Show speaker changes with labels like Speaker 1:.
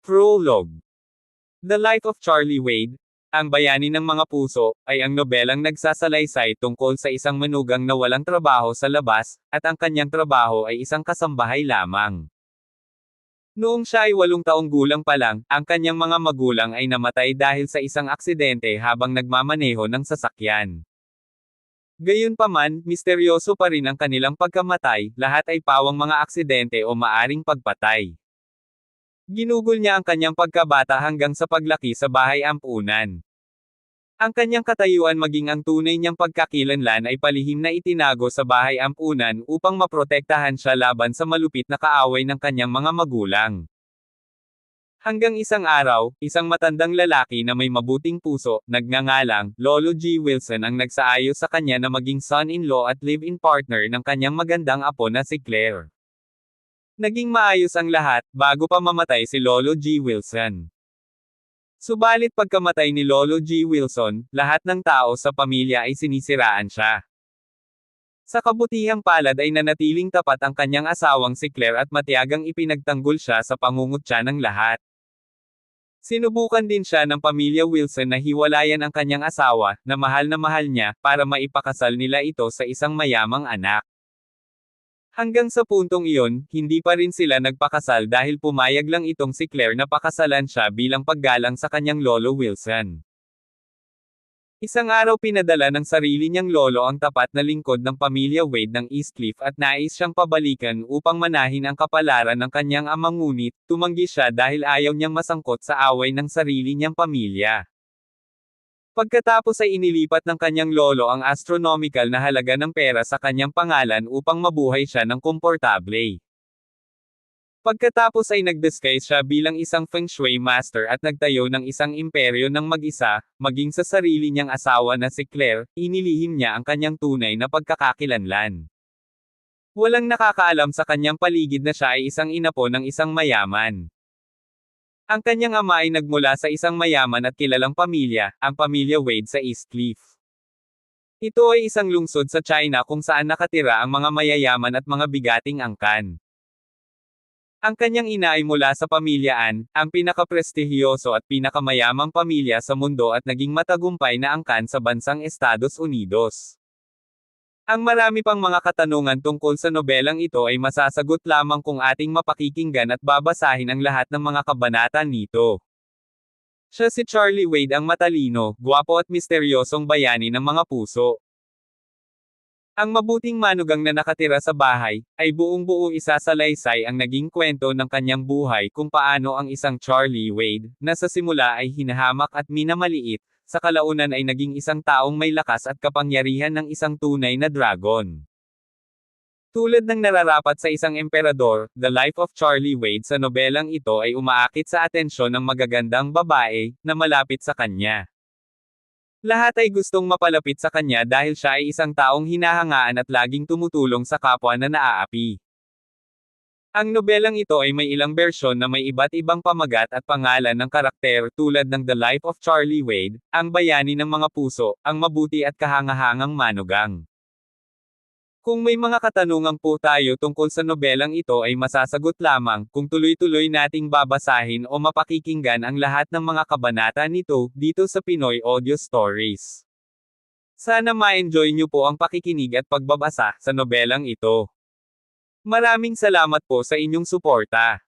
Speaker 1: Prologue The Life of Charlie Wade, Ang Bayani ng Mga Puso, ay ang nobelang nagsasalaysay tungkol sa isang manugang na walang trabaho sa labas, at ang kanyang trabaho ay isang kasambahay lamang. Noong siya ay walong taong gulang pa lang, ang kanyang mga magulang ay namatay dahil sa isang aksidente habang nagmamaneho ng sasakyan. Gayunpaman, misteryoso pa rin ang kanilang pagkamatay, lahat ay pawang mga aksidente o maaring pagpatay. Ginugol niya ang kanyang pagkabata hanggang sa paglaki sa bahay ampunan. Ang kanyang katayuan maging ang tunay niyang pagkakilanlan ay palihim na itinago sa bahay ampunan upang maprotektahan siya laban sa malupit na kaaway ng kanyang mga magulang. Hanggang isang araw, isang matandang lalaki na may mabuting puso, nagngangalang, Lolo G. Wilson ang nagsaayos sa kanya na maging son-in-law at live-in partner ng kanyang magandang apo na si Claire. Naging maayos ang lahat, bago pa mamatay si Lolo G. Wilson. Subalit pagkamatay ni Lolo G. Wilson, lahat ng tao sa pamilya ay sinisiraan siya. Sa kabutihang palad ay nanatiling tapat ang kanyang asawang si Claire at matiyagang ipinagtanggol siya sa pangungutya ng lahat. Sinubukan din siya ng pamilya Wilson na hiwalayan ang kanyang asawa, na mahal na mahal niya, para maipakasal nila ito sa isang mayamang anak. Hanggang sa puntong iyon, hindi pa rin sila nagpakasal dahil pumayag lang itong si Claire na pakasalan siya bilang paggalang sa kanyang lolo Wilson. Isang araw pinadala ng sarili niyang lolo ang tapat na lingkod ng pamilya Wade ng Eastcliff at nais siyang pabalikan upang manahin ang kapalaran ng kanyang amang ngunit, tumanggi siya dahil ayaw niyang masangkot sa away ng sarili niyang pamilya. Pagkatapos ay inilipat ng kanyang lolo ang astronomical na halaga ng pera sa kanyang pangalan upang mabuhay siya ng komportable. Pagkatapos ay nag-disguise siya bilang isang feng shui master at nagtayo ng isang imperyo ng mag-isa, maging sa sarili niyang asawa na si Claire, inilihim niya ang kanyang tunay na pagkakakilanlan. Walang nakakaalam sa kanyang paligid na siya ay isang inapo ng isang mayaman. Ang kanyang ama ay nagmula sa isang mayaman at kilalang pamilya, ang pamilya Wade sa Eastcliff. Ito ay isang lungsod sa China kung saan nakatira ang mga mayayaman at mga bigating angkan. Ang kanyang ina ay mula sa pamilyaan, ang pinakaprestihiyoso at pinakamayamang pamilya sa mundo at naging matagumpay na angkan sa bansang Estados Unidos. Ang marami pang mga katanungan tungkol sa nobelang ito ay masasagot lamang kung ating mapakikinggan at babasahin ang lahat ng mga kabanata nito. Siya si Charlie Wade ang matalino, gwapo at misteryosong bayani ng mga puso. Ang mabuting manugang na nakatira sa bahay, ay buong-buo isasalaysay ang naging kwento ng kanyang buhay kung paano ang isang Charlie Wade, na sa simula ay hinahamak at minamaliit, sa kalaunan ay naging isang taong may lakas at kapangyarihan ng isang tunay na dragon. Tulad ng nararapat sa isang emperador, The Life of Charlie Wade sa nobelang ito ay umaakit sa atensyon ng magagandang babae, na malapit sa kanya. Lahat ay gustong mapalapit sa kanya dahil siya ay isang taong hinahangaan at laging tumutulong sa kapwa na naaapi. Ang nobelang ito ay may ilang bersyon na may iba't ibang pamagat at pangalan ng karakter tulad ng The Life of Charlie Wade, Ang Bayani ng Mga Puso, Ang Mabuti at Kahangahangang Manugang. Kung may mga katanungan po tayo tungkol sa nobelang ito ay masasagot lamang kung tuloy-tuloy nating babasahin o mapakikinggan ang lahat ng mga kabanata nito dito sa Pinoy Audio Stories. Sana ma-enjoy nyo po ang pakikinig at pagbabasa sa nobelang ito. Maraming salamat po sa inyong suporta.